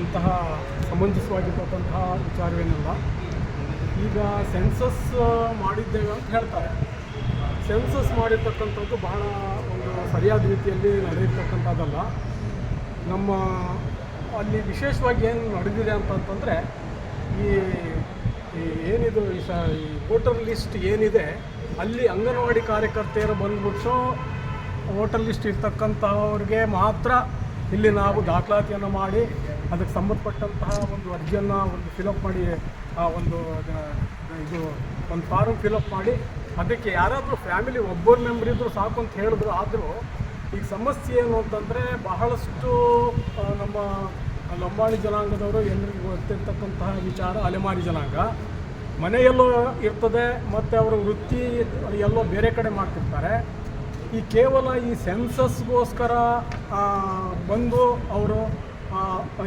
ಅಂತಹ ಸಮಂಜಸವಾಗಿರ್ತಕ್ಕಂತಹ ವಿಚಾರವೇನಲ್ಲ. ಈಗ ಸೆನ್ಸಸ್ ಮಾಡಿದ್ದೇವೆ ಅಂತ ಹೇಳ್ತಾರೆ. ಸೆನ್ಸಸ್ ಮಾಡಿರ್ತಕ್ಕಂಥದ್ದು ಬಹಳ ಒಂದು ಸರಿಯಾದ ರೀತಿಯಲ್ಲಿ ನಡೆಯತಕ್ಕಂಥದ್ದಲ್ಲ. ನಮ್ಮ ಅಲ್ಲಿ ವಿಶೇಷವಾಗಿ ಏನು ನಡೆದಿದೆ ಅಂತಂತಂದರೆ ಈ ಏನಿದು ಈ ಸ, ಈ ವೋಟರ್ ಲಿಸ್ಟ್ ಏನಿದೆ, ಅಲ್ಲಿ ಅಂಗನವಾಡಿ ಕಾರ್ಯಕರ್ತೆಯರು ಬಂದ್ಬಿಟ್ಟು ವೋಟರ್ ಲಿಸ್ಟ್ ಇರ್ತಕ್ಕಂಥವ್ರಿಗೆ ಮಾತ್ರ ಇಲ್ಲಿ ನಾವು ದಾಖಲಾತಿಯನ್ನು ಮಾಡಿ ಅದಕ್ಕೆ ಸಂಬಂಧಪಟ್ಟಂತಹ ಒಂದು ಅರ್ಜಿಯನ್ನು ಒಂದು ಫಿಲಪ್ ಮಾಡಿ, ಆ ಒಂದು ಇದು, ಒಂದು ಫಾರ್ಮ್ ಫಿಲಪ್ ಮಾಡಿ, ಅದಕ್ಕೆ ಯಾರಾದರೂ ಫ್ಯಾಮಿಲಿ ಒಬ್ಬರು ಮೆಂಬರ್ ಇದ್ದರೂ ಸಾಕು ಅಂತ ಹೇಳಿದ್ರು ಆದರೂ, ಈಗ ಸಮಸ್ಯೆ ಏನು ಅಂತಂದರೆ ಬಹಳಷ್ಟು ನಮ್ಮ ಲಂಬಾಣಿ ಜನಾಂಗದವರು ಎಲ್ಲರಿಗೂ ಗೊತ್ತಿರ್ತಕ್ಕಂತಹ ವಿಚಾರ ಅಲೆಮಾರಿ ಜನಾಂಗ. ಮನೆಯಲ್ಲೋ ಇರ್ತದೆ, ಮತ್ತು ಅವರ ವೃತ್ತಿ ಎಲ್ಲೋ ಬೇರೆ ಕಡೆ ಮಾಡ್ತಿರ್ತಾರೆ. ಈ ಕೇವಲ ಈ ಸೆನ್ಸಸ್ಗೋಸ್ಕರ ಬಂದು ಅವರು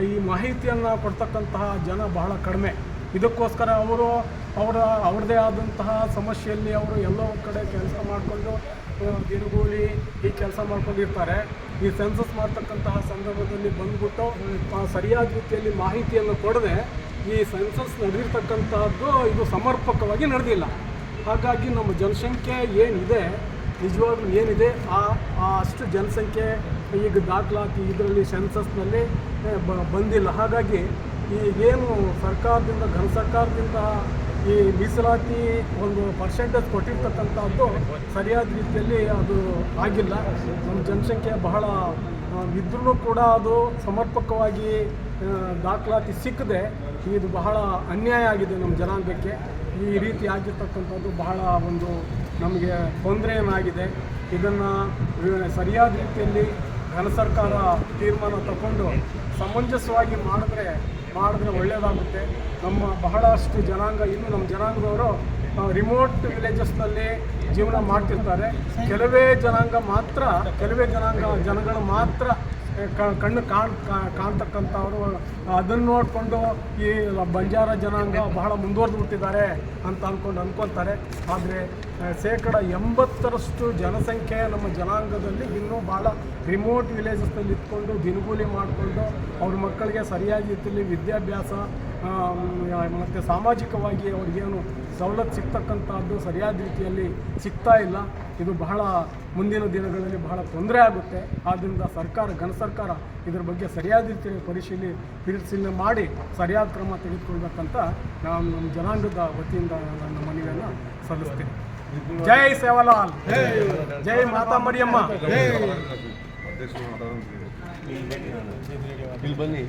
ಈ ಮಾಹಿತಿಯನ್ನು ಕೊಡ್ತಕ್ಕಂತಹ ಜನ ಬಹಳ ಕಡಿಮೆ. ಇದಕ್ಕೋಸ್ಕರ ಅವರು ಅವರ ಅವ್ರದ್ದೇ ಆದಂತಹ ಸಮಸ್ಯೆಯಲ್ಲಿ ಅವರು ಎಲ್ಲೋ ಕಡೆ ಕೆಲಸ ಮಾಡಿಕೊಂಡು ದಿನಗೂಲಿ ಈ ಕೆಲಸ ಮಾಡ್ಕೊಂಡಿರ್ತಾರೆ. ಈ ಸೆನ್ಸಸ್ ಮಾಡ್ತಕ್ಕಂತಹ ಸಂದರ್ಭದಲ್ಲಿ ಬಂದ್ಬಿಟ್ಟು ಸರಿಯಾದ ರೀತಿಯಲ್ಲಿ ಮಾಹಿತಿಯನ್ನು ಕೊಡದೆ ಈ ಸೆನ್ಸಸ್ ನಡೆದಿರ್ತಕ್ಕಂಥದ್ದು ಇದು ಸಮರ್ಪಕವಾಗಿ ನಡೆದಿಲ್ಲ. ಹಾಗಾಗಿ ನಮ್ಮ ಜನಸಂಖ್ಯೆ ಏನಿದೆ ನಿಜವಾಗ್ಲೂ ಏನಿದೆ, ಆ ಅಷ್ಟು ಜನಸಂಖ್ಯೆ ಈಗ ದಾಖಲಾತಿ ಇದರಲ್ಲಿ ಸೆನ್ಸಸ್ನಲ್ಲಿ ಬಂದಿಲ್ಲ. ಹಾಗಾಗಿ ಈಗೇನು ಸರ್ಕಾರದಿಂದ, ಘನ ಸರ್ಕಾರದಿಂದ ಈ ಮೀಸಲಾತಿ ಒಂದು ಪರ್ಸೆಂಟೇಜ್ ಕೊಟ್ಟಿರ್ತಕ್ಕಂಥದ್ದು ಸರಿಯಾದ ರೀತಿಯಲ್ಲಿ ಅದು ಆಗಿಲ್ಲ. ನಮ್ಮ ಜನಸಂಖ್ಯೆ ಬಹಳ ಇದ್ರೂ ಕೂಡ ಅದು ಸಮರ್ಪಕವಾಗಿ ದಾಖಲಾತಿ ಸಿಕ್ಕದೆ ಇದು ಬಹಳ ಅನ್ಯಾಯ ಆಗಿದೆ ನಮ್ಮ ಜನಾಂಗಕ್ಕೆ. ಈ ರೀತಿ ಆಗಿರ್ತಕ್ಕಂಥದ್ದು ಬಹಳ ಒಂದು ನಮಗೆ ತೊಂದರೆಯನ್ನಾಗಿದೆ ಇದನ್ನು ಸರಿಯಾದ ರೀತಿಯಲ್ಲಿ ಘನ ಸರ್ಕಾರ ತೀರ್ಮಾನ ತಗೊಂಡು ಸಮಂಜಸವಾಗಿ ಮಾಡಿದ್ರೆ ಮಾಡಿದ್ರೆ ಒಳ್ಳೆಯದಾಗುತ್ತೆ ನಮ್ಮ ಬಹಳಷ್ಟು ಜನಾಂಗ, ಇನ್ನು ನಮ್ಮ ಜನಾಂಗದವರು ರಿಮೋಟ್ ವಿಲೇಜಸ್ನಲ್ಲಿ ಜೀವನ ಮಾಡ್ತಿರ್ತಾರೆ. ಕೆಲವೇ ಜನಾಂಗ ಮಾತ್ರ, ಕೆಲವೇ ಜನಾಂಗ, ಜನಗಳು ಮಾತ್ರ ಕಣ್ಣು ಕಾಣ್ ಕಾಣ್ತಕ್ಕಂಥವರು, ಅದನ್ನು ನೋಡಿಕೊಂಡು ಈ ಬಂಜಾರ ಜನಾಂಗ ಬಹಳ ಮುಂದುವರೆದು ಬಿಟ್ಟಿದ್ದಾರೆ ಅಂತ ಅಂದ್ಕೊಂಡು ಅಂದ್ಕೊತಾರೆ ಆದರೆ ಶೇಕಡ ಎಂಬತ್ತರಷ್ಟು ಜನಸಂಖ್ಯೆ ನಮ್ಮ ಜನಾಂಗದಲ್ಲಿ ಇನ್ನೂ ಭಾಳ ರಿಮೋಟ್ ವಿಲೇಜಸ್ನಲ್ಲಿ ಇದ್ಕೊಂಡು ದಿನಗೂಲಿ ಮಾಡಿಕೊಂಡು ಅವ್ರ ಮಕ್ಕಳಿಗೆ ಸರಿಯಾದ ರೀತಿಯಲ್ಲಿ ವಿದ್ಯಾಭ್ಯಾಸ ಮತ್ತು ಸಾಮಾಜಿಕವಾಗಿ ಅವ್ರಿಗೇನು ಸವಲತ್ತು ಸಿಗ್ತಕ್ಕಂಥದ್ದು ಸರಿಯಾದ ರೀತಿಯಲ್ಲಿ ಸಿಗ್ತಾ ಇಲ್ಲ. ಇದು ಬಹಳ ಮುಂದಿನ ದಿನಗಳಲ್ಲಿ ಬಹಳ ತೊಂದರೆ ಆಗುತ್ತೆ. ಆದ್ದರಿಂದ ಸರ್ಕಾರ ಘನ ಸರ್ಕಾರ ಇದರ ಬಗ್ಗೆ ಸರಿಯಾದ ರೀತಿಯಲ್ಲಿ ಪರಿಶೀಲಿ ಪರಿಶೀಲನೆ ಮಾಡಿ ಸರಿಯಾದ ಕ್ರಮ ತೆಗೆದುಕೊಳ್ಬೇಕಂತ ನಾನು ನಮ್ಮ ಜನಾಂಗದ ವತಿಯಿಂದ ನನ್ನ ಮನವಿಯನ್ನು ಸಲ್ಲಿಸ್ತೀನಿ. ಜೈ ಸೇವಾಲಾಲ್. ಜೈ ಮಾತಾ ಮರಿಯಮ್ಮ. ಬನ್ನಿ